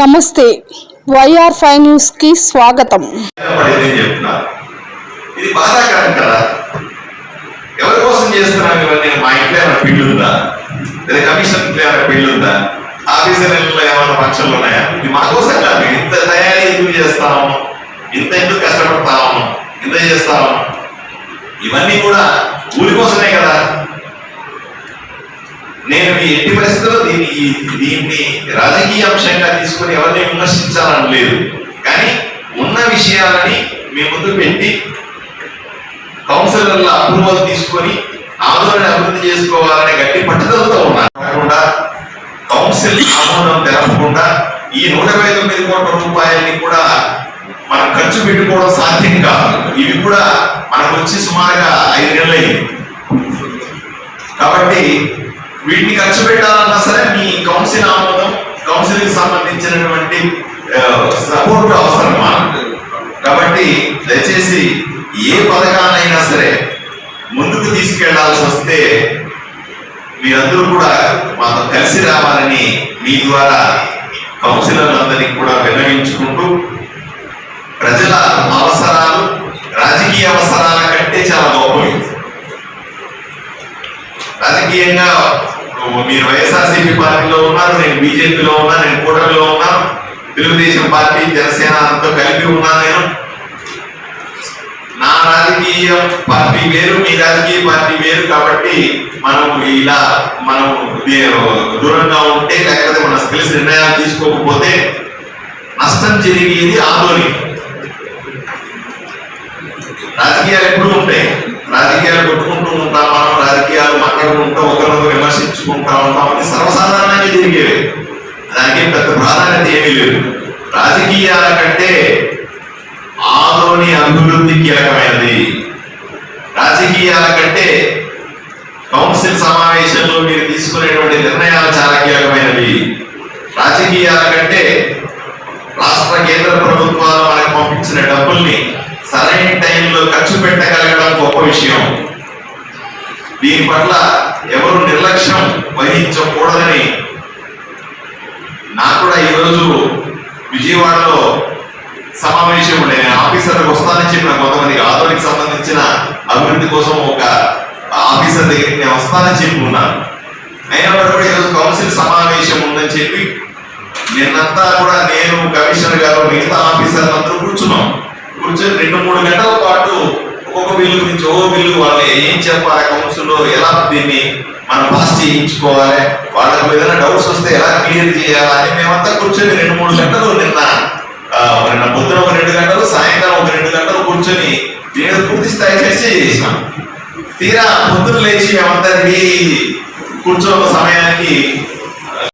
నమస్తే. YR five న్యూస్కి స్వాగతం. ఇది బాధాకరం కదా? ఎవరి కోసం చేస్తున్నాను ఇవన్నీ? మా ఇంట్లో ఏమైనా పెళ్ళి ఉందా లేదా కమిషన్ ఇంట్లో ఏమైనా పెళ్ళి ఉందా ఆఫీసర్ ఇంట్లో ఏమైనా ఫంక్షన్లు ఉన్నాయా? ఇది మా కోసం కాదు ఇంత తయారీ ఎందుకు చేస్తాము? ఇంత ఎందుకు కష్టపడతాము? ఇంత చేస్తాము? ఇవన్నీ కూడా ఊరి కోసమే కదా? నేను మీ ఎట్టి పరిస్థితుల్లో ఈ- దీన్ని రాజకీయ అంశంగా తీసుకొని ఎవరిని విమర్శించాలని లేదు. కానీ ఉన్న విషయాలని మీ ముందు పెట్టి కౌన్సిలర్ల అప్రూవల్ తీసుకొని ఆందోళన అభివృద్ధి చేసుకోవాలనే గట్టి పట్టుదలతో ఉన్నారు. కాకుండా కౌన్సిల్ ఆమోదం తెలపకుండా ఈ నూట ఇరవై తొమ్మిది కోట్ల రూపాయలని కూడా మనం ఖర్చు పెట్టుకోవడం సాధ్యం కాదు. ఇవి కూడా మనకు వచ్చి సుమారుగా ఐదు నెలలు కాబట్టి వీటిని ఖర్చు పెట్టాలన్నా సరే మీ కౌన్సిల్ ఆమోదం కౌన్సిల్కి సంబంధించినటువంటి సపోర్ట్ అవసరం మాకు. కాబట్టి దయచేసి ఏ పథకాన్నైనా సరే ముందుకు తీసుకెళ్ళాల్సి వస్తే మీరందరూ కూడా మాతో కలిసి రావాలని మీ ద్వారా కౌన్సిలర్లందరికీ కూడా విన్నవించుకుంటూ ప్రజల అవసరాలు రాజకీయ అవసరాల కంటే చాలా గొప్పవి రాజకీయంగా మీరు వైఎస్ఆర్సీపీ పార్టీలో ఉన్నారు నేను బీజేపీలో ఉన్నా నేను కూటమిలో ఉన్నాను తెలుగుదేశం పార్టీ జనసేనతో కలిపి ఉన్నా నేను. నా రాజకీయ పార్టీ వేరు మీ రాజకీయ పార్టీ వేరు కాబట్టి మనం ఇలా మనం దూరంగా ఉంటే లేకపోతే మన స్కిల్స్ నిర్ణయాలు తీసుకోకపోతే నష్టం జరిగేది ఆందోళన రాజకీయాలు ఎప్పుడు ఉంటాయి. రాజకీయాలు కొట్టుకుంటూ ఉంటాం మనం మాట్లాడుకుంటాం ఒకరినొకరు విమర్శించుకుంటా ఉంటాం అది సర్వసాధారణంగా జరిగేవి దానికి పెద్ద ప్రాధాన్యత ఏమీ లేదు. రాజకీయాల కంటే ఆలోని అభివృద్ధి కీలకమైనది రాజకీయాల కంటే కౌన్సిల్ సమావేశంలో మీరు తీసుకునేటువంటి నిర్ణయాలు చాలా కీలకమైనవి. రాజకీయాల కంటే రాష్ట్ర కేంద్ర ప్రభుత్వాలు మనకు పంపించిన డబ్బుల్ని సరైన టైంలో ఖర్చు పెట్టగలగడం గొప్ప విషయం. దీని పట్ల ఎవరు నిర్లక్ష్యం వహించకూడదని నాకు కూడా ఈరోజు విజయవాడలో సమావేశం ఉండే. నేను ఆఫీసర్లకు వస్తానని చెప్పిన కొంతమంది ఆదోనికి సంబంధించిన అభివృద్ధి కోసం ఒక ఆఫీసర్ దగ్గరికి నేను వస్తానని చెప్పి ఉన్నాను. అయినప్పటికీ కూడా ఈరోజు కౌన్సిల్ సమావేశం ఉందని చెప్పి నిన్నంతా కూడా నేను కమిషనర్ గారు మిగతా ఆఫీసర్లు అందరూ కూర్చున్నాం. కూర్చొని రెండు మూడు గంటలు బిల్లు నుంచి ఓ బిల్లు వాళ్ళు ఏం చెప్పాలి కౌన్సిల్ ఎలా దీన్ని మనం పాస్ చేయించుకోవాలి? వాళ్ళకు ఏదైనా డౌట్స్ వస్తే ఎలా క్లియర్ చేయాలి అని మేమంతా కూర్చొని రెండు మూడు గంటలు నిన్న ఆ, నిన్న పొద్దున ఒక రెండు గంటలు సాయంకాలం ఒక రెండు గంటలు కూర్చొని దీని పూర్తి స్థాయి చర్చ చేసినాం. తీరా పొద్దున లేచి మేమంతా రెడీ ఒక సమయానికి